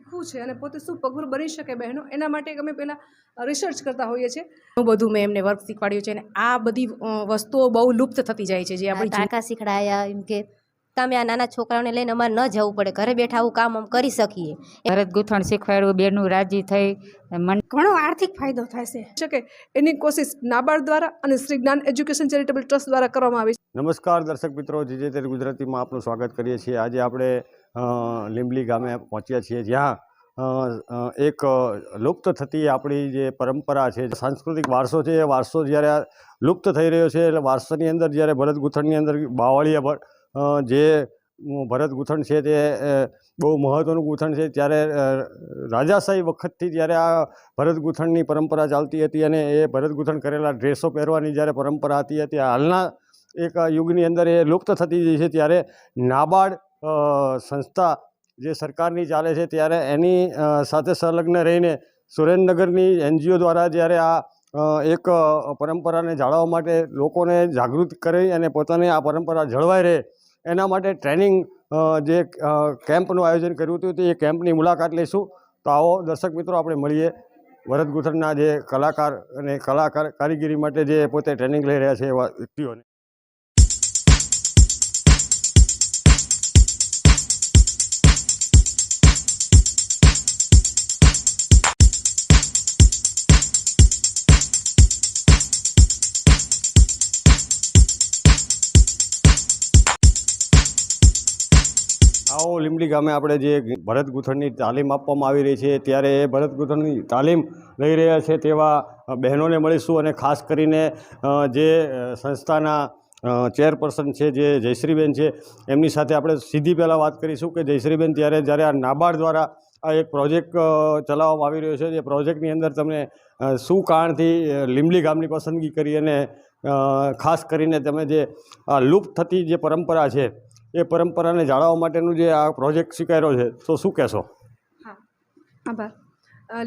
શીખવું છે અને પોતે શું પગભર બની શકે બહેનો એના માટે અમે પહેલાં રિસર્ચ કરતા હોઈએ છીએ. ઘણું બધું મેં એમને વર્ક શીખવાડ્યું છે અને આ બધી વસ્તુઓ બહુ લુપ્ત થતી જાય છે જે આપણે ટાંકા શીખડાયા એમ કે તમે આ નાના છોકરાઓને લઈને અમારે ન જવું પડે ઘરે બેઠા આવું કામ આમ કરી શકીએ. ભરત ગૂંથણ શીખવાડ્યું બેનું રાજી થઈ મને ઘણો આર્થિક ફાયદો થશે શકે એની કોશિશ નાબાર્ડ દ્વારા અને શ્રી જ્ઞાન એજ્યુકેશન ચેરિટેબલ ટ્રસ્ટ દ્વારા કરવામાં આવી છે. નમસ્કાર દર્શક મિત્રો જીજે તેર ગુજરાતીમાં આપનું સ્વાગત કરીએ છીએ. આજે આપણે લીંબલી ગામે પહોંચ્યા છીએ. જ્યાં એક લુપ્ત થતી આપણી જે પરંપરા છે સાંસ્કૃતિક વારસો છે, એ વારસો જ્યારે લુપ્ત થઈ રહ્યો છે, એટલે વારસાની અંદર જ્યારે ભરત ગૂંથણની અંદર બાવળીયા પર જે ભરત ગૂંથણ છે તે બહુ મહત્ત્વનું ગૂંથણ છે, ત્યારે રાજાશાહી વખતથી જ્યારે આ ભરત ગૂંથણની પરંપરા ચાલતી હતી અને એ ભરત ગૂંથણ કરેલા ડ્રેસો પહેરવાની જ્યારે પરંપરા હતી હતી હાલના એક યુગની અંદર એ લુપ્ત થતી જાય છે, ત્યારે નાબાર્ડ સંસ્થા જે સરકારની ચાલે છે ત્યારે એની સાથે સંલગ્ન રહીને સુરેન્દ્રનગરની એનજીઓ દ્વારા જ્યારે આ એક પરંપરાને જાળવવા માટે લોકોને જાગૃત કરી અને પોતાની આ પરંપરા જળવાઈ રહે, એના માટે ટ્રેનિંગ જે કેમ્પનું આયોજન કર્યું હતું તે એ કેમ્પની મુલાકાત લઈશું. તો આવો દર્શક મિત્રો આપણે મળીએ ભરત ગૂંથણના જે કલાકાર અને કલાકાર કારીગીરી માટે જે પોતે ટ્રેનિંગ લઈ રહ્યા છે એવા વ્યક્તિઓને. લીંબડી ગામે આપણે જે ભરત ગૂંથણની તાલીમ આપવામાં આવી રહી છે, ત્યારે એ ભરત ગૂંથણની તાલીમ લઈ રહ્યા છે તેવા બહેનોને મળીશું અને ખાસ કરીને જે સંસ્થાના ચેરપર્સન છે, જે જયશ્રીબેન છે, એમની સાથે આપણે સીધી પહેલાં વાત કરીશું કે જયશ્રીબેન ત્યારે જ્યારે આ નાબાર્ડ દ્વારા આ એક પ્રોજેક્ટ ચલાવવામાં આવી રહ્યો છે, જે પ્રોજેક્ટની અંદર તમને શું કારણથી લીંબલી ગામની પસંદગી કરી અને ખાસ કરીને તમે જે લુપ્ત થતી જે પરંપરા છે એ પરંપરાને જાળવવા માટેનું જે આ પ્રોજેક્ટ સ્વીકાર્યો છે, તો શું કહેશો? હા, આભાર.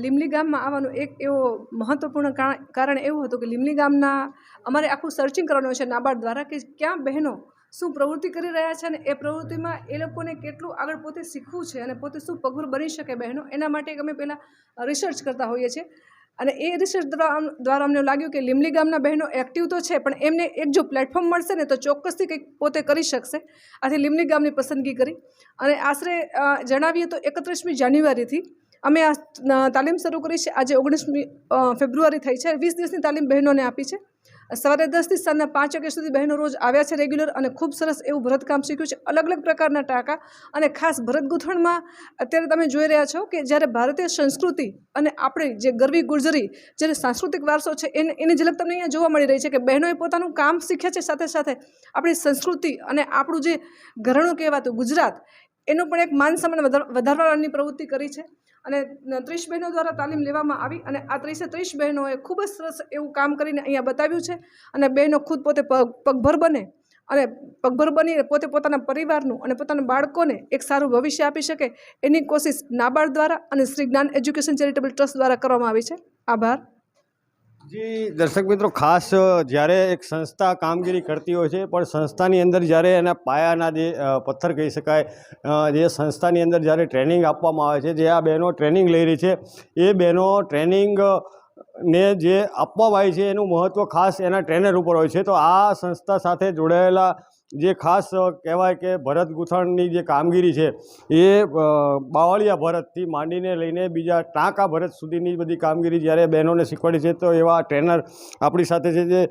લીમલી ગામમાં આવવાનું એક એવો મહત્ત્વપૂર્ણ કારણ એવું હતું કે લીમલી ગામના અમારે આખું સર્ચિંગ કરવાનું છે નાબાર્ડ દ્વારા કે ક્યાં બહેનો શું પ્રવૃત્તિ કરી રહ્યા છે અને એ પ્રવૃત્તિમાં એ લોકોને કેટલું આગળ પોતે શીખવું છે અને પોતે શું પગભર બની શકે બહેનો, એના માટે અમે પહેલાં રિસર્ચ કરતા હોઈએ છીએ. અને એ રિસર્ચ દ્વારા દ્વારા અમને લાગ્યું કે લીમલી ગામના બહેનો એક્ટિવ તો છે, પણ એમને એક જો પ્લેટફોર્મ મળશે ને તો ચોક્કસથી કંઈક પોતે કરી શકશે. આથી લીમલી ગામની પસંદગી કરી. અને આશરે જણાવીએ તો એકત્રીસમી જાન્યુઆરીથી અમે આ તાલીમ શરૂ કરી છે. આજે ઓગણીસમી ફેબ્રુઆરી થઈ છે. વીસ દિવસની તાલીમ બહેનોને આપી છે. સવારે દસથી સાંજના પાંચ વાગ્યા સુધી બહેનો રોજ આવ્યા છે રેગ્યુલર અને ખૂબ સરસ એવું ભરતકામ શીખ્યું છે અલગ અલગ પ્રકારના ટાંકા અને ખાસ ભરત ગૂંથણમાં અત્યારે તમે જોઈ રહ્યા છો કે જ્યારે ભારતીય સંસ્કૃતિ અને આપણે જે ગરવી ગુર્જરી જે સાંસ્કૃતિક વારસો છે એને, એની ઝલક તમને અહીંયા જોવા મળી રહી છે કે બહેનોએ પોતાનું કામ શીખ્યા છે સાથે સાથે આપણી સંસ્કૃતિ અને આપણું જે ઘરણું કહેવાતું ગુજરાત એનું પણ એક માન સન્માન વધાર- વધારવાની પ્રવૃત્તિ કરી છે. અને ત્રીસ બહેનો દ્વારા તાલીમ લેવામાં આવી અને આ ત્રીસે ત્રીસ બહેનોએ ખૂબ જ સરસ એવું કામ કરીને અહીંયા બતાવ્યું છે અને બહેનો ખુદ પોતે પગ પગભર બને અને પગભર બની પોતે પોતાના પરિવારનું અને પોતાના બાળકોને એક સારું ભવિષ્ય આપી શકે એની કોશિશ નાબાર્ડ દ્વારા અને શ્રી જ્ઞાન એજ્યુકેશન ચેરિટેબલ ટ્રસ્ટ દ્વારા કરવામાં આવી છે. આભાર. જી, દર્શક મિત્રો, ખાસ જ્યારે એક સંસ્થા કામગીરી કરતી હોય છે, પણ સંસ્થાની અંદર જ્યારે એના પાયાના જે પથ્થર કહી શકાય જે સંસ્થાની અંદર જ્યારે ટ્રેનિંગ આપવામાં આવે છે, જે આ બહેનો ટ્રેનિંગ લઈ રહી છે, એ બહેનો ટ્રેનિંગ ને જે આપવામાં આવી છે, એનું મહત્ત્વ ખાસ એના ટ્રેનર ઉપર હોય છે. તો આ સંસ્થા સાથે જોડાયેલા જે ખાસ કહેવાય કે ભરત ગૂંથણની જે કામગીરી છે, એ બાવળિયા ભરતથી માંડીને લઈને બીજા ટાંકા ભરત સુધીની બધી કામગીરી જ્યારે બહેનોને શીખવાડી છે, તો એવા ટ્રેનર આપણી સાથે છે જે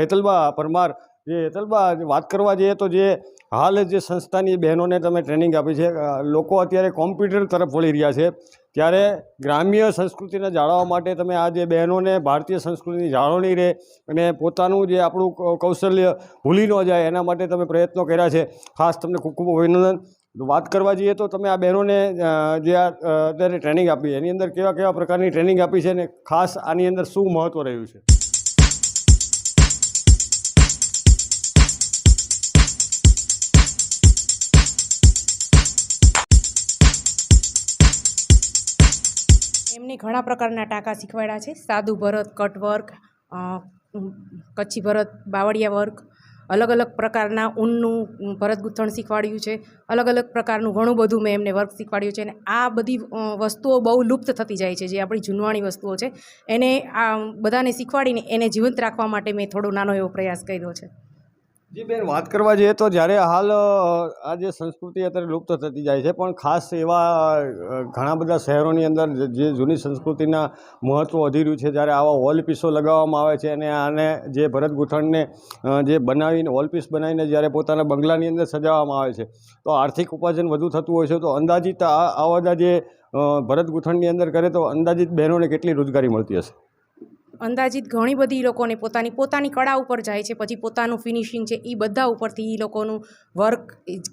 હેતલબા પરમાર જે હેતલબા વાત કરવા જઈએ તો જે હાલ જે સંસ્થાની બહેનોને તમે ટ્રેનિંગ આપી છે લોકો અત્યારે કોમ્પ્યુટર તરફ વળી રહ્યા છે. ત્યારે ગ્રામ્ય સંસ્કૃતિને જાળવવા માટે તમે આ જે બહેનોને ભારતીય સંસ્કૃતિની જાળવણી રહે અને પોતાનું જે આપણું કૌશલ્ય ભૂલી ન જાય એના માટે તમે પ્રયત્નો કર્યા છે. ખાસ તમને ખૂબ ખૂબ અભિનંદન. વાત કરવા જઈએ તો તમે આ બહેનોને જે અત્યારે ટ્રેનિંગ આપી, એની અંદર કેવા કેવા પ્રકારની ટ્રેનિંગ આપી છે અને ખાસ આની અંદર શું મહત્ત્વ રહ્યું છે? એમને ઘણા પ્રકારના ટાંકા શીખવાડ્યા છે. સાદું ભરત કટ વર્ક કચ્છી ભરત, બાવળિયા વર્ક, અલગ અલગ પ્રકારના ઊનનું ભરત ગૂંથણ શીખવાડ્યું છે. અલગ અલગ પ્રકારનું ઘણું બધું મેં એમને વર્ક શીખવાડ્યું છે અને આ બધી વસ્તુઓ બહુ લુપ્ત થતી જાય છે જે આપણી જૂનવાણી વસ્તુઓ છે. એને આ બધાને શીખવાડીને એને જીવંત રાખવા માટે મેં થોડો નાનો એવો પ્રયાસ કર્યો છે. જી બેન વાત કરવા જઈએ તો જ્યારે હાલ આ જે સંસ્કૃતિ અત્યારે લુપ્ત થતી જાય છે પણ ખાસ એવા ઘણા બધા શહેરોની અંદર જે- જૂની સંસ્કૃતિના મહત્ત્વ વધી રહ્યું છે જ્યારે આવા વોલ પીસો લગાવવામાં આવે છે અને આને જે ભરત ગૂંથણને જે બનાવીને વોલ પીસ બનાવીને જ્યારે પોતાના બંગલાની અંદર સજાવવામાં આવે છે તો આર્થિક ઉપાર્જન વધુ થતું હોય છે તો અંદાજિત આ બધા જે અ, ભરત ગૂંથણની અંદર કરે તો અંદાજિત બહેનોને કેટલી રોજગારી મળતી હશે? અંદાજિત ઘણી બધી લોકોને પોતાની પોતાની કળા ઉપર જાય છે, પછી પોતાનું ફિનિશિંગ છે એ બધા ઉપરથી એ લોકોનું વર્ક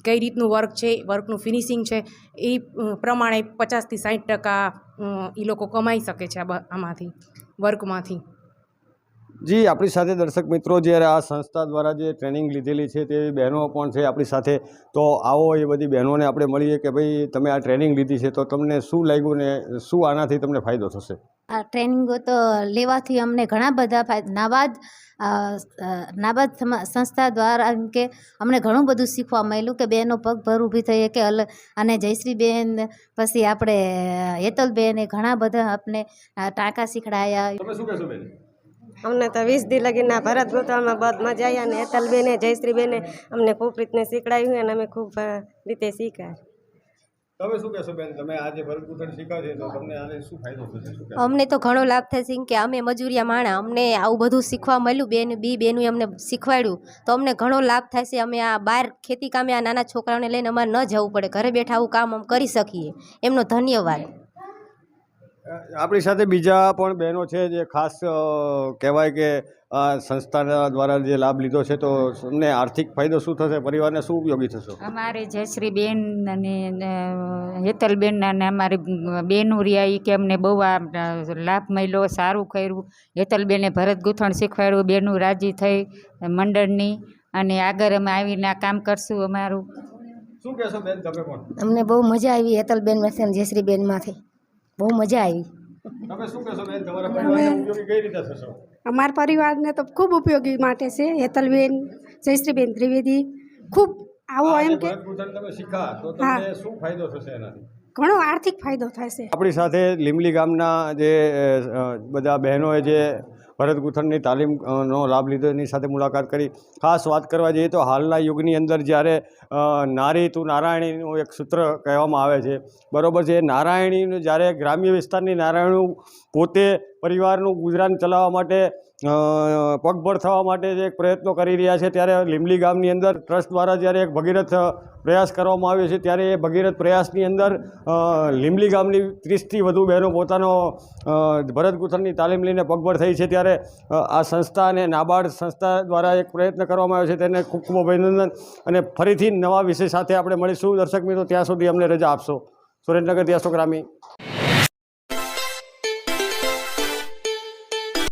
કઈ રીતનું વર્ક છે વર્કનું ફિનિશિંગ છે એ પ્રમાણે પચાસથી સાઠ ટકા એ લોકો કમાઈ શકે છે આમાંથી વર્કમાંથી જી આપણી સાથે દર્શક મિત્રો જ્યારે આ સંસ્થા દ્વારા જે ટ્રેનિંગ લીધેલી છે તે બહેનો પણ છે આપણી સાથે. તો આવો એ બધી બહેનોને આપણે મળીએ કે ભાઈ તમે આ ટ્રેનિંગ લીધી છે તો તમને શું લાગ્યું ને શું આનાથી તમને ફાયદો થશે? આ ટ્રેનિંગો તો લેવાથી અમને ઘણા બધા ફાયદા નાબાદ નાબાદ સંસ્થા દ્વારા એમ કે અમને ઘણું બધું શીખવા મળ્યું કે બહેનો પગભર ઊભી થઈ કે અલ અને જયશ્રીબેન પછી આપણે હેતલબેન એ ઘણા બધા આપણે ટાંકા શીખડાયા. તમે શું કહેશો બેન? અમને તો વીસ દી લગીના ભરત ગોતવામાં બધ મજા આવી અને હેતલબેને જયશ્રીબેને અમને ખૂબ રીતને શીખડાવ્યું અને અમે ખૂબ રીતે શીખ્યા. તમે શું કહેશો બેન? તમે આ જે શીખ્યા છે તો તમને આને શું ફાયદો થશે? અમને તો ઘણો લાભ થશે કે અમે મજૂરિયા માણા અમને આવું બધું શીખવા મળ્યું બેન બી બેનું અમને શીખવાડ્યું. તો અમને ઘણો લાભ થાય છે અમે આ બહાર ખેતી કામે આ નાના છોકરાઓને લઈને અમારે ન જવું પડે. ઘરે બેઠા આવું કામ અમે કરી શકીએ. એમનો ધન્યવાદ. આપણી સાથે બીજા પણ બહેનો છે જે ખાસ કહેવાય કે આ સંસ્થાના દ્વારા જે લાભ લીધો છે તો તમને આર્થિક ફાયદો શું થશે? પરિવારને શું ઉપયોગી થશે? અમારે જયશ્રીબેન અને હેતલબેન અને અમારી બેનું રહ્યા એ કે અમને બહુ આ લાભ મળ્યો સારું કર્યું. હેતલબેને ભરત ગૂંથણ શીખવાડ્યું બેનું રાજી થઈ મંડળની. અને આગળ અમે આવીને આ કામ કરશું અમારું. શું કહેશો બેન તમે પણ? અમને બહુ મજા આવી હેતલબેનમાંથી અને જયશ્રીબેનમાંથી. બહુ મજા આવી. અમારા પરિવારને તો ખૂબ ઉપયોગી માટે છે. હેતલબેન જયશ્રીબેન ત્રિવેદી ખૂબ આવો એમ કે ભરત ગૂંથણ તમે શીખ્યા તો હા. તમને શું ફાયદો થશે એનાથી? ઘણો આર્થિક ફાયદો થશે. આપણી સાથે લીમલી ગામના જે બધા બહેનોએ જે ભરત ગૂંથણની તાલીમનો લાભ લીધો, એની સાથે મુલાકાત કરી. ખાસ વાત કરવા જઈએ તો હાલના યુગની અંદર જ્યારે નારી તું નારાયણીનું એક સૂત્ર કહેવામાં આવે છે. બરાબર છે? નારાયણીનું જ્યારે ગ્રામ્ય વિસ્તારની નારાયણું પોતે પરિવારનું ગુજરાન ચલાવવા માટે પગભર થવા માટે જે એક પ્રયત્નો કરી રહ્યા છે, ત્યારે લીમલી ગામની અંદર ટ્રસ્ટ દ્વારા જ્યારે એક ભગીરથ પ્રયાસ કરવામાં આવ્યો છે, ત્યારે એ ભગીરથ પ્રયાસની અંદર લીંબલી ગામની ત્રીસથી વધુ બહેનો પોતાનો ભરત ગૂંથણની તાલીમ લઈને પગભર થઈ છે, ત્યારે આ સંસ્થા અને નાબાર્ડ સંસ્થા દ્વારા એક પ્રયત્ન કરવામાં આવ્યો છે, તેને ખૂબ ખૂબ અભિનંદન અને ફરીથી નવા વિષય સાથે આપણે મળીશું. દર્શક મિત્રો, ત્યાં સુધી અમને રજા આપશો. સુરેન્દ્રનગર અશોક રામી